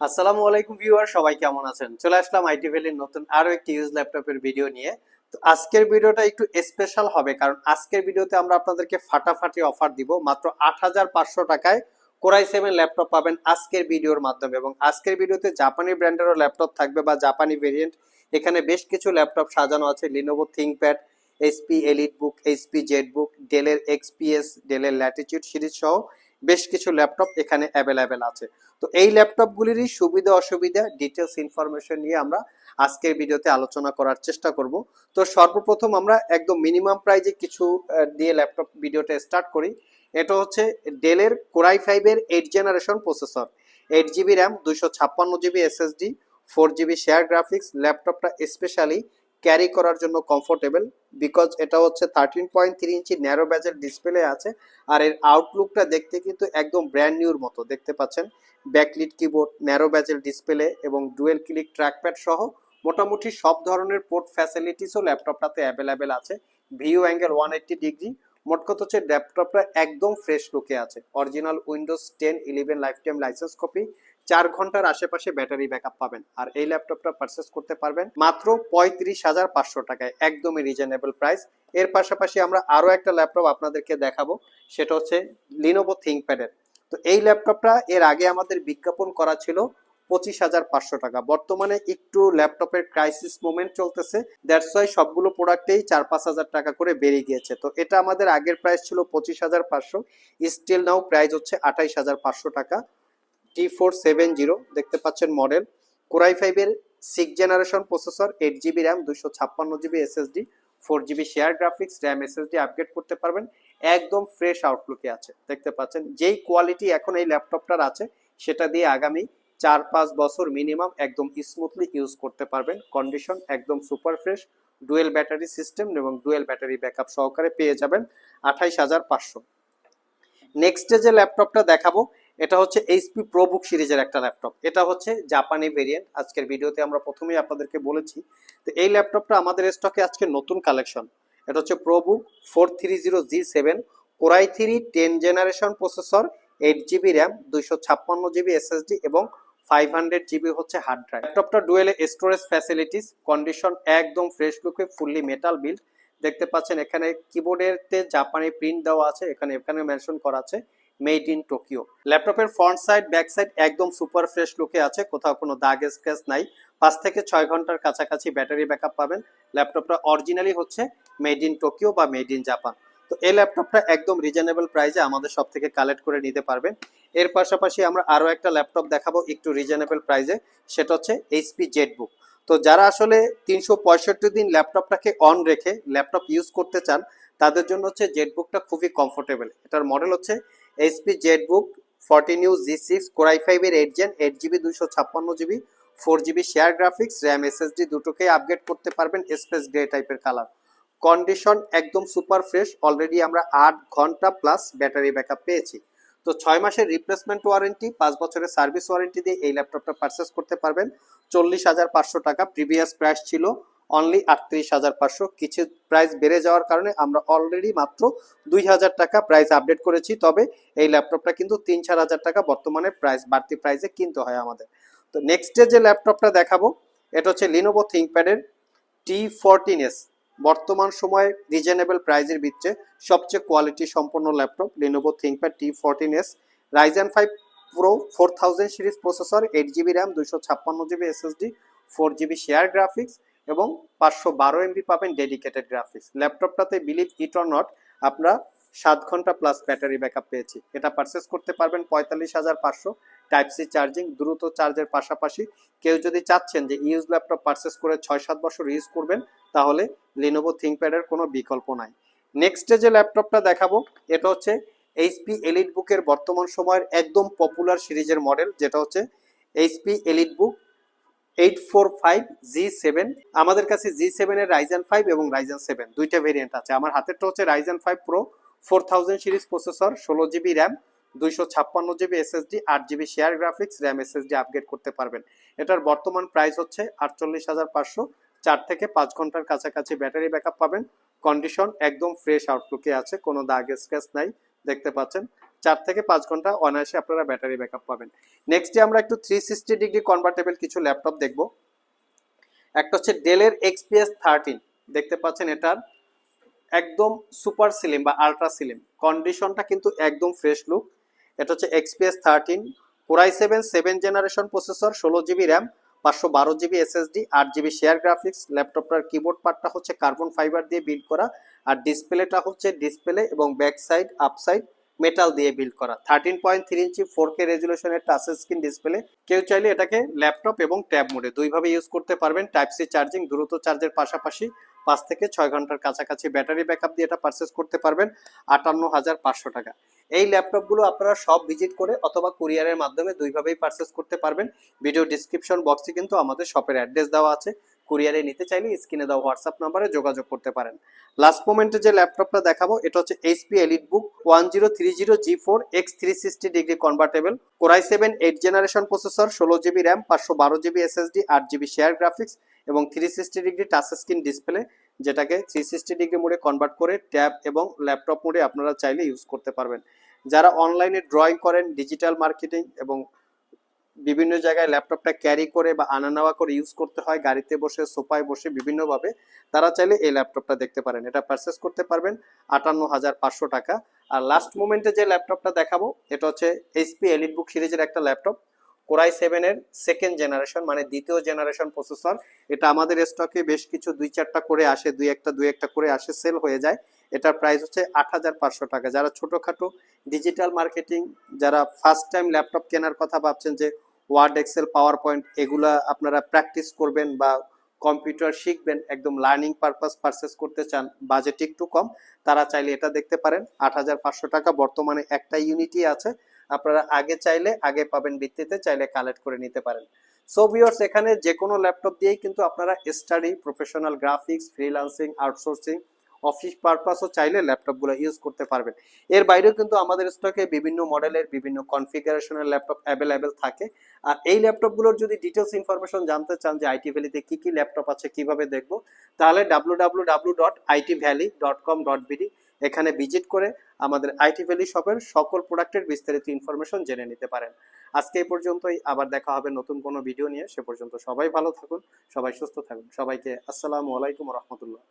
আসসালামু আলাইকুম ভিউয়ার, সবাই কেমন আছেন? চলে আসলাম আইটি ভ্যালির নতুন আরও একটি ইউজ ল্যাপটপের ভিডিও নিয়ে। তো আজকের ভিডিওটা একটু স্পেশাল হবে, কারণ আজকের ভিডিওতে আমরা আপনাদেরকে ফাটাফাটি অফার দিব মাত্র আট হাজার পাঁচশো টাকায় কোরাই সেভেন ল্যাপটপ পাবেন আজকের ভিডিওর মাধ্যমে। এবং আজকের ভিডিওতে জাপানি ব্র্যান্ডেরও ল্যাপটপ থাকবে বা জাপানি ভেরিয়েন্ট এখানে বেশ কিছু ল্যাপটপ সাজানো আছে Lenovo ThinkPad HP EliteBook HP ZBook ডেলের এক্সপিএস ডেলের ল্যাটিচিউড সিরিজ সহ বেশ কিছু ল্যাপটপ এখানে অ্যাভেলেবেল আছে। তো এই ল্যাপটপগুলিরই সুবিধা অসুবিধা ডিটেলস ইনফরমেশন নিয়ে আমরা আজকের ভিডিওতে আলোচনা করার চেষ্টা করব। তো সর্বপ্রথম আমরা একদম মিনিমাম প্রাইজে কিছু দিয়ে ল্যাপটপ ভিডিওটা স্টার্ট করি। এটা হচ্ছে ডেলের কোরাই ফাইভের eight generation processor eight GB RAM দুইশো ছাপ্পান্ন GB SSD four GB share graphics ল্যাপটপটা স্পেশালি ক্যারি করার জন্য কমফোর্টেবল বিকজ এটা হচ্ছে thirteen point three inch narrow ব্যাজের display আছে। আর এর আউটলুকটা দেখতে কিন্তু একদম ব্র্যান্ড নিউর মতো, দেখতে পাচ্ছেন? Backlit keyboard narrow bezel display এবং ডুয়েল ক্লিক ট্র্যাকপ্যাড সহ মোটামুটি সব ধরনের পোর্ট ফ্যাসিলিটিসও ল্যাপটপটাতে অ্যাভেলেবেল আছে। View angle one eighty degree মোট কথা হচ্ছে ল্যাপটপটা একদম ফ্রেশ লুকে আছে। Original Windows ten eleven lifetime license copy চার ঘণ্টার আশেপাশে ব্যাটারি ব্যাকআপ পাবেন। আর এই ল্যাপটপটা পারচেস করতে পারবেন মাত্র পঁয়ত্রিশ হাজার পাঁচশো টাকায়, একদমই রিজনেবল প্রাইস এর পাশাপাশি আমরা আরও একটা ল্যাপটপ আপনাদেরকে দেখাবো, সেটা হচ্ছে লিনোভো থিংকপ্যাডের তো এই ল্যাপটপটা এর আগে আমাদের বিজ্ঞাপন করা ছিল পঁচিশ হাজার পাঁচশো টাকা। বর্তমানে একটু ল্যাপটপের ক্রাইসিস মোমেন্ট চলতেছে। দ্যাটস ওয়াই সবগুলো প্রোডাক্টেই চার পাঁচ হাজার টাকা করে বেড়ে গিয়েছে। তো এটা আমাদের আগের প্রাইস ছিল পঁচিশ হাজার পাঁচশো স্টিল নাও প্রাইস হচ্ছে আঠাইশ হাজার পাঁচশো টাকা। টি ফোর সেভেন জিরো দেখতে পাচ্ছেন মডেল কোরাই ফাইভের six generation processor eight GB RAM দুশো ছাপ্পান্ন GB SSD four GB share graphics RAM SSD upgrade করতে পারবেন। একদম ফ্রেশ আউটলুকে আছে, দেখতে পাচ্ছেন। যেই কোয়ালিটি এখন এই ল্যাপটপটার আছে, সেটা দিয়ে আগামী চার পাঁচ বছর মিনিমাম একদম স্মুথলি ইউজ করতে পারবেন। কন্ডিশন একদম super fresh dual battery system এবং ডুয়েল ব্যাটারি ব্যাকআপ সহকারে পেয়ে যাবেন আঠাইশ হাজার পাঁচশো। নেক্সটে যে ল্যাপটপটা দেখাবো এটা হচ্ছে এইচপি প্রোবুক সিরিজের একটা ল্যাপটপ। এটা হচ্ছে জাপানি ভেরিয়েন্ট আজকের ভিডিওতে আমরা প্রথমেই আপনাদেরকে বলেছি, তো এই ল্যাপটপটা আমাদের স্টকে আজকে নতুন কালেকশন এটা হচ্ছে ProBook four three zero G seven core i three ten generation processor eight GB RAM দুইশো ছাপ্পান্ন জিবি এসএসডি এবং ফাইভ হান্ড্রেড জিবি হচ্ছে হার্ড ড্রাইভ ল্যাপটপটা ডুয়েলে স্টোরেজ ফ্যাসিলিটিস কন্ডিশন একদম ফ্রেশ লুকে ফুললি মেটাল বিল্ড দেখতে পাচ্ছেন এখানে কিবোর্ডেরতে জাপানি প্রিন্ট দেওয়া আছে, এখানে এখানে মেনশন করা আছে। Made in Tokyo. ল্যাপটপের ফ্রন্ট সাইড, ব্যাক সাইড একদম সুপার ফ্রেশ লুকে আছে, কোথাও কোনো দাগ স্ক্র্যাচ নাই। পাঁচ থেকে ছয় ঘণ্টার কাছাকাছি ব্যাটারি ব্যাকআপ পাবেন। ল্যাপটপটা অরিজিনালি হচ্ছে মেড ইন টোকিও বা মেড ইন জাপান। তো এই ল্যাপটপটা একদম রিজনেবল প্রাইসে আমাদের সব থেকে কালেক্ট করে নিতে পারবেন। এর পাশাপাশি আমরা আরও একটা ল্যাপটপ দেখাবো একটু রিজনেবল প্রাইসে, সেটা হচ্ছে এইচপি জেটবুক। তো যারা আসলে তিনশো পঁয়ষট্টি দিন ল্যাপটপটাকে অন রেখে ল্যাপটপ ইউজ করতে চান, তাদের জন্য হচ্ছে জেটবুকটা খুবই কমফোর্টেবল এটার মডেল হচ্ছে HP ZBook fourteen U G six core i ফাইভের এইট জেন এইট জিবি দুশো ছাপ্পান্ন GB four GB share graphics RAM SSD দুটোকেই আপগ্রেড করতে পারবেন স্পেস গ্রে টাইপের কালার কন্ডিশন একদম সুপার ফ্রেশ অলরেডি আমরা আট ঘণ্টা প্লাস ব্যাটারি ব্যাকআপ পেয়েছি। তো ছয় মাসের রিপ্লেসমেন্ট ওয়ারেন্টি পাঁচ বছরের সার্ভিস ওয়ারেন্টি দিয়ে এই ল্যাপটপটা পারচেস করতে পারবেন। চল্লিশ হাজার পাঁচশো টাকা প্রিভিয়াস প্রাইস ছিল। অনলি আটত্রিশ হাজার পাঁচশো। কিছু প্রাইস বেড়ে যাওয়ার কারণে আমরা অলরেডি মাত্র দুই হাজার টাকা প্রাইস আপডেট করেছি। তবে এই ল্যাপটপটা কিন্তু তিন চার হাজার টাকা বর্তমানে প্রাইস বাড়তি প্রাইসে কিনতে হয় আমাদের। তো নেক্সটে যে ল্যাপটপটা দেখাবো, এটা হচ্ছে লিনোভো থিঙ্কপ্যাডের টি ফোরটিন এস বর্তমান সময়ে রিজনেবল প্রাইজের ভিতরে সবচেয়ে কোয়ালিটি সম্পন্ন laptop Lenovo ThinkPad T fourteen S Ryzen five pro four thousand series processor eight GB RAM দুইশো ছাপ্পান্ন GB SSD four GB share graphics এবং পাঁচশো বারো এমবি পাবেন ডেডিকেটেড গ্রাফিক্স ল্যাপটপটাতে বিলিভ ইট অর নট আমরা সাত ঘণ্টা প্লাস ব্যাটারি ব্যাকআপ পেয়েছি। এটা পারচেস করতে পারবেন পঁয়তাল্লিশ হাজার পাঁচশো। টাইপ সি চার্জিং দ্রুত চার্জের পাশাপাশি। কেউ যদি চাচ্ছেন যে ইউজ ল্যাপটপ পারচেস করে ছয় সাত বছর ইউজ করবেন, তাহলে লিনোভো থিঙ্কপ্যাডের কোনো বিকল্প নাই। নেক্সটে যে ল্যাপটপটা দেখাবো, এটা হচ্ছে এইচপি এলিট বুকের বর্তমান সময়ের একদম পপুলার সিরিজের মডেল যেটা হচ্ছে HP EliteBook eight four five G seven আমাদের কাছে জি সেভেনের রাইজেন ফাইভ এবং রাইজেন সেভেন দুইটা ভেরিয়েন্ট আছে। আমার হাতেরটা হচ্ছে Ryzen five pro four thousand series processor ষোলো জিবি র্যাম দুইশো ছাপ্পান্ন জিবি এসএসডি আট GB share graphics RAM SSD upgrade করতে পারবেন। এটার বর্তমান প্রাইস হচ্ছে আটচল্লিশ হাজার পাঁচশো, চার থেকে পাঁচ ঘণ্টার কাছাকাছি ব্যাটারি ব্যাকআপ পাবেন। কন্ডিশন একদম ফ্রেশ আউটলুকে আছে, কোনো দাগ স্ক্র্যাচ নাই, দেখতে পাচ্ছেন। চার থেকে পাঁচ ঘণ্টা অনায়াসে আপনারা ব্যাটারি ব্যাকআপ পাবেন। নেক্সটে আমরা একটু থ্রি সিক্সটি ডিগ্রি কনভার্টেবল কিছু ল্যাপটপ দেখব। একটা হচ্ছে ডেলের এক্সপিএস থার্টিন দেখতে পাচ্ছেন এটার একদম সুপার সিলিম বা আলট্রা সিলিম কন্ডিশনটা কিন্তু একদম ফ্রেশ লুক এটা হচ্ছে XPS thirteen core i seven seven generation processor ষোলো জিবি র্যাম পাঁচশো বারো জিবি এসএসডি আট জিবি শেয়ার গ্রাফিক্স ল্যাপটপটার কিবোর্ড পার্টটা হচ্ছে কার্বন ফাইবার দিয়ে বিল্ড করা। আর ডিসপ্লেটা হচ্ছে ডিসপ্লে এবং back side up side metal দিয়ে বিল্ড করা। Thirteen point three inch four K রেজুলেশনের touch screen display কেউ চাইলে এটাকে ল্যাপটপ এবং ট্যাব মোডে দুইভাবে ইউজ করতে পারবেন। টাইপ সি চার্জিং দ্রুত চার্জের পাশাপাশি পাঁচ থেকে ছয় ঘণ্টার কাছাকাছি ব্যাটারি ব্যাকআপ দিয়ে এটা পারচেস করতে পারবেন। আটান্ন হাজার পাঁচশো টাকা। এই ল্যাপটপগুলো আপনারা সব ভিজিট করে অথবা কুরিয়ারের মাধ্যমে দুইভাবেই পারচেস করতে পারবেন। ভিডিও ডিসক্রিপশন বক্সে কিন্তু আমাদের শপের অ্যাড্রেস দেওয়া আছে। কুরিয়ারে নিতে চাইলে স্ক্রিনে দেওয়া হোয়াটসঅ্যাপ নাম্বারে যোগাযোগ করতে পারেন। লাস্ট মোমেন্টে যে ল্যাপটপটা দেখাবো, এটা হচ্ছে HP EliteBook one zero three zero G four X three sixty degree convertible core i seven eight generation processor ষোলো জিবি র্যাম পাঁচশো বারো জিবি এসএসডি আট জিবি শেয়ার গ্রাফিক্স এবং three sixty degree touch screen display যেটাকে three sixty degree মোডে convert করে tab এবং laptop মোডে আপনারা চাইলে ইউজ করতে পারবেন। যারা অনলাইনে ড্রয়িং করেন ডিজিটাল মার্কেটিং এবং বিভিন্ন জায়গায় ল্যাপটপটা ক্যারি করে বা আনা নেওয়া করে ইউজ করতে হয়, গাড়িতে বসে, সোফায় বসে বিভিন্নভাবে, তারা চাইলে এই ল্যাপটপটা দেখতে পারেন। এটা পারচেস করতে পারবেন আটান্ন হাজার পাঁচশো টাকা। আর লাস্ট মোমেন্টে যে ল্যাপটপটা দেখাবো, এটা হচ্ছে এইচপি এলিট বুক সিরিজের একটা ল্যাপটপ কোরাই সেভেনের সেকেন্ড জেনারেশন মানে দ্বিতীয় জেনারেশন প্রসেসর এটা আমাদের স্টকে বেশ কিছু দুই চারটা করে আসে, দুই একটা দুই একটা করে আসে সেল হয়ে যায়। এটার প্রাইস হচ্ছে আট হাজার পাঁচশো টাকা। যারা ছোটোখাটো ডিজিটাল মার্কেটিং যারা ফার্স্ট টাইম ল্যাপটপ কেনার কথা ভাবছেন যে ওয়ার্ড এক্সেল পাওয়ার পয়েন্ট এগুলা আপনারা প্র্যাকটিস করবেন বা কম্পিউটার শিখবেন, একদম লার্নিং পারপাস পারচেস করতে চান বাজেট একটু কম, তারা চাইলে এটা দেখতে পারেন। আট হাজার পাঁচশো টাকা বর্তমানে একটা ইউনিটই আছে। আপনারা আগে চাইলে, আগে পাবেন ভিত্তিতে, চাইলে কালেক্ট করে নিতে পারেন। সো ভিউয়ার্স এখানে যে কোনো ল্যাপটপ দিয়েই কিন্তু আপনারা study professional graphics freelancing outsourcing office পারপাসও চাইলে ল্যাপটপগুলো ইউজ করতে পারবেন। এর বাইরেও কিন্তু আমাদের স্টকে বিভিন্ন মডেলের বিভিন্ন কনফিগারেশনের ল্যাপটপ অ্যাভেলেবেল থাকে। আর এই ল্যাপটপগুলোর যদি ডিটেলস ইনফরমেশন জানতে চান যে আইটি ভ্যালিতে কি কি ল্যাপটপ আছে, কীভাবে দেখব, তাহলে W dot IT valley dot com dot এখানে ভিজিট করে আমাদের আইটি ভ্যালি শপের সকল প্রোডাক্টের বিস্তারিত ইনফরমেশন জেনে নিতে পারেন। আজকে এই পর্যন্তই, আবার দেখা হবে নতুন কোনো ভিডিও নিয়ে। সে পর্যন্ত সবাই ভালো থাকুন, সবাই সুস্থ থাকুন। সবাইকে আসসালামু আলাইকুম রহমতুল্লাহ।